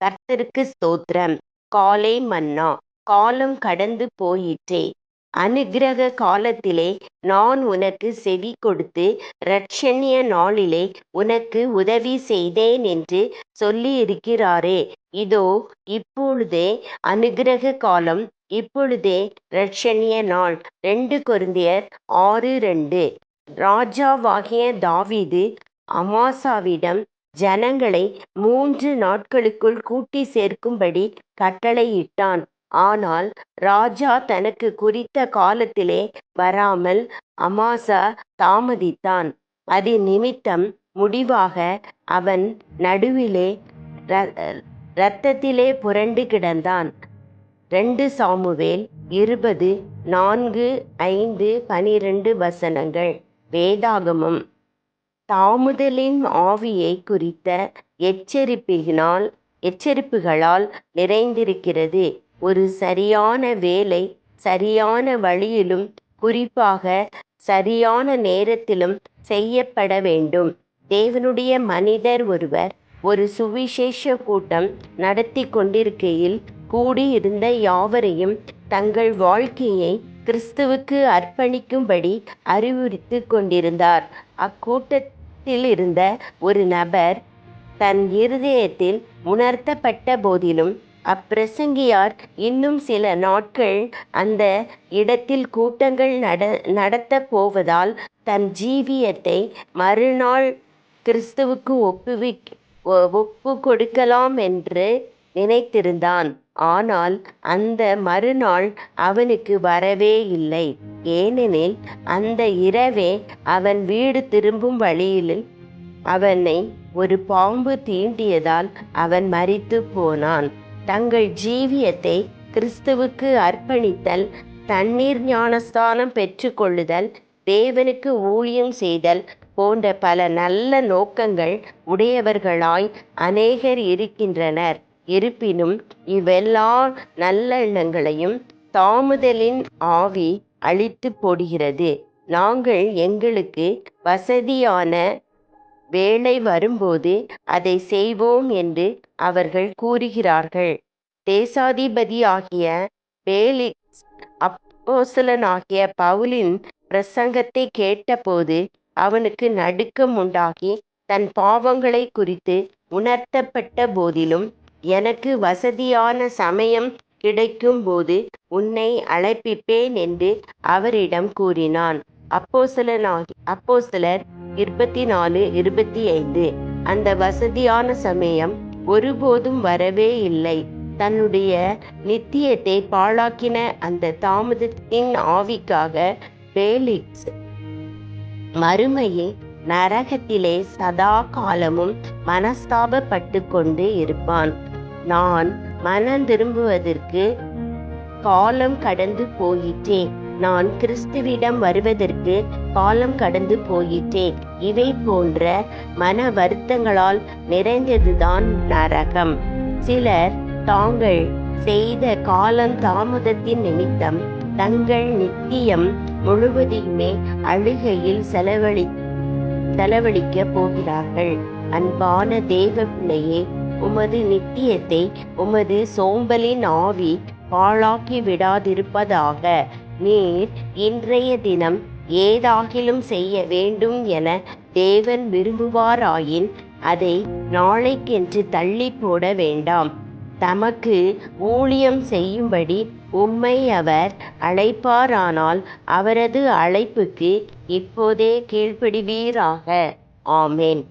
கர்த்தருக்கு ஸ்தோத்திரம். காலை மன்னா காலம் கடந்து போயிற்றே. அனுக்கிரக காலத்திலே நான் உனக்கு செவி கொடுத்து இரட்சணிய நாளிலே உனக்கு உதவி செய்தேன் என்று சொல்லியிருக்கிறாரே. இதோ இப்பொழுதே அனுக்கிரக காலம் இப்பொழுதே இரட்சணிய நாள். ரெண்டு கொரிந்தியர் ஆறு ரெண்டு. ராஜாவாகிய தாவீது அமாசாவிடம் ஜனங்களை மூன்று நாட்களுக்குள் கூட்டி சேர்க்கும்படி கட்டளையிட்டான். ஆனால் ராஜா தனக்கு குறித்த காலத்திலே வராமல் அமாசா தாமதித்தான். அது நிமித்தம் முடிவாக அவன் நடுவிலே இரத்தத்திலே புரண்டு கிடந்தான். ரெண்டு சாமுவேல் இருபது நான்கு ஐந்து பனிரெண்டு வசனங்கள். வேதாகமம். தாமுதலின் ஆவியை குறித்த எச்சரிப்பினால் எச்சரிப்புகளால் நிறைந்திருக்கிறது. ஒரு சரியான வேலை சரியான வழியிலும் குறிப்பாக சரியான நேரத்திலும் செய்யப்பட வேண்டும். தேவனுடைய மனிதர் ஒருவர் ஒரு சுவிசேஷ கூட்டம் நடத்தி கொண்டிருக்கையில் கூடியிருந்த யாவரையும் தங்கள் வாழ்க்கையை கிறிஸ்துவுக்கு அர்ப்பணிக்கும்படி அறிவுறுத்தி கொண்டிருந்தார். பக்கத்தில் இருந்த ஒரு நபர் தன் இருதயத்தில் உணர்த்தப்பட்ட போதிலும் அப்பிரசங்கியார் இன்னும் சில நாட்கள் அந்த இடத்தில் கூட்டங்கள் நட நடத்தப் போவதால் தன் ஜீவியத்தை மறுநாள் கிறிஸ்துவுக்கு ஒப்புவி ஒப்பு கொடுக்கலாம் என்று நினைத்திருந்தான். ஆனால் அந்த மறுநாள் அவனுக்கு வரவே இல்லை. ஏனெனில் அந்த இரவே அவன் வீடு திரும்பும் வழியில் அவனை ஒரு பாம்பு தீண்டியதால் அவன் மரித்து போனான். தங்கள் ஜீவியத்தை கிறிஸ்துவுக்கு அர்ப்பணித்தல் தண்ணீர் ஞானஸ்தானம் பெற்றுக்கொள்ளுதல் தேவனுக்கு ஊழியம் செய்தல் போன்ற பல நல்ல நோக்கங்கள் உடையவர்களாய் அநேகர் இருக்கின்றனர். இருப்பினும் இவ்வெல்லா நல்லெண்ணங்களையும் தாமுதலின் ஆவி அழித்து போடுகிறது. நாங்கள் எங்களுக்கு வசதியான வேலை வரும்போது அதை செய்வோம் என்று அவர்கள் கூறுகிறார்கள். தேசாதிபதியாகிய பேலிக்ஸ் அப்போஸ்தலனாகிய பவுலின் பிரசங்கத்தை கேட்டபோது அவனுக்கு நடுக்கம் உண்டாகி தன் பாவங்களை குறித்து உணர்த்தப்பட்ட போதிலும் எனக்கு வசதியான சமயம் கிடைக்கும் போது உன்னை அழைப்பிப்பேன் என்று அவரிடம் கூறினான். அப்போஸ்தலனாகி அப்போஸ்தலர் இருபத்தி நாலு இருபத்தி ஐந்து அந்த வசதியான சமயம் ஒருபோதும் வரவே இல்லை. தன்னுடைய நித்தியத்தை பாழாக்கின அந்த தாமதத்தின் ஆவிக்காக பேலிக்ஸ் மறுமையில் நரகத்திலே சதா காலமும் மனஸ்தாபப்பட்டு கொண்டு இருப்பான். நான் மனம் திரும்புவதற்கு காலம் கடந்து போயிற்றே நான் கிறிஸ்துவிடம் வருவதற்கு காலம் கடந்து போயிட்டேன் இவை போன்ற மன வருத்தங்களால் நிறைந்ததுதான் நரகம். சிலர் தாங்கள் செய்த காலம் தாமதத்தின் நிமித்தம் தங்கள் நித்தியம் முழுவதையுமே அழுகையில் செலவழி செலவழிக்க போகிறார்கள். அன்பான தேவ பிள்ளையே உமது நித்தியத்தை உமது சோம்பலின் ஆவி பாழாக்கி விடாதிருப்பதாக. நீர் இன்றைய தினம் ஏதாகிலும் செய்ய வேண்டும் என தேவன் விரும்புவாராயின் அதை நாளைக்கென்று தள்ளி போட வேண்டாம். தமக்கு ஊழியம் செய்யும்படி உம்மை அவர் அழைப்பாரானால் அவரது அழைப்புக்கு இப்போதே கீழ்ப்படிவீராக. ஆமேன்.